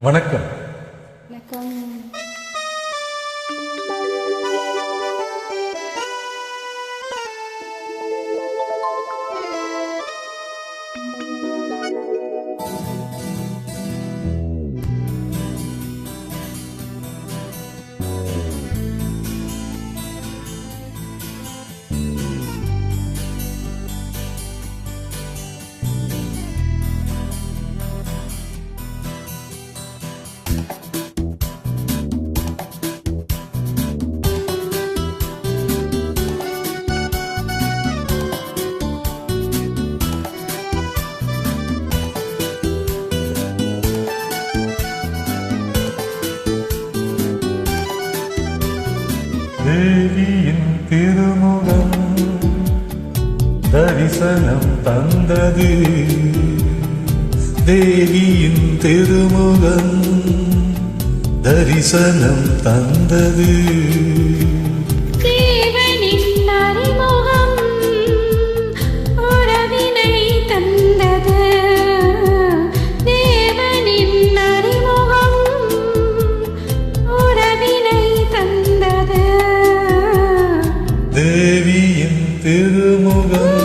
வணக்கம். வணக்கம். தேவியின் திருமுகம் தரிசனம் தந்தது. தேவியின் திருமுகம் தரிசனம் தந்தது. முகம்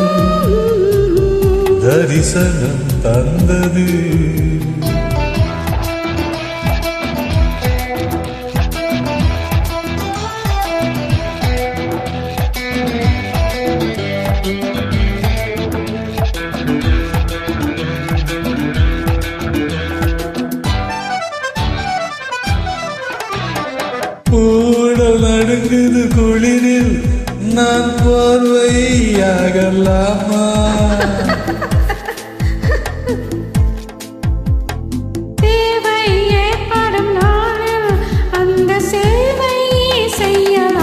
தரிசனம் தந்தது. நடுங்குது குளிரில் நான் போர்வையாகலாமா sangat lama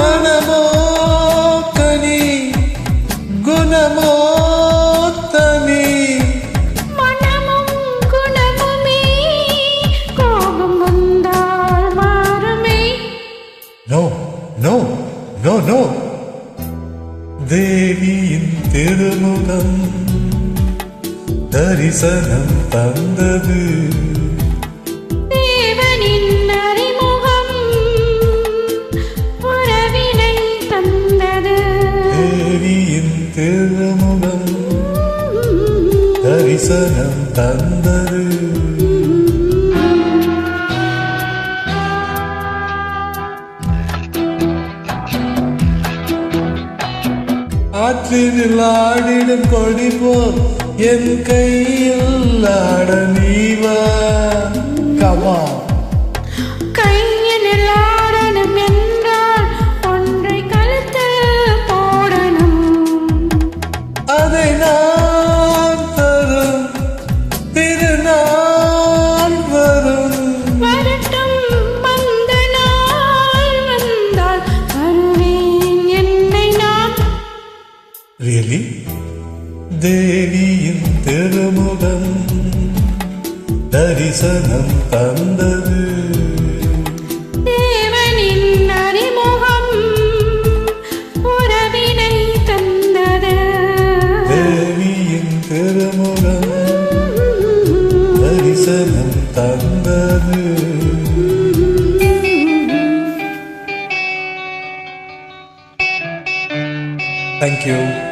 మనమో కని గుణమో No, no, no, no. தேவியின் திருமுகம் தரிசனம் தந்தது. திருமுகம் தரிசனம் தந்தது. ஆற்றினில் ஆடிடும் கொடி போல் என் கையில் ஆட நீவா. கமா தேவியின் திருமுகம் தரிசனம் தந்தது. திருமுகம் தரிசனம் தந்தது. Thank you.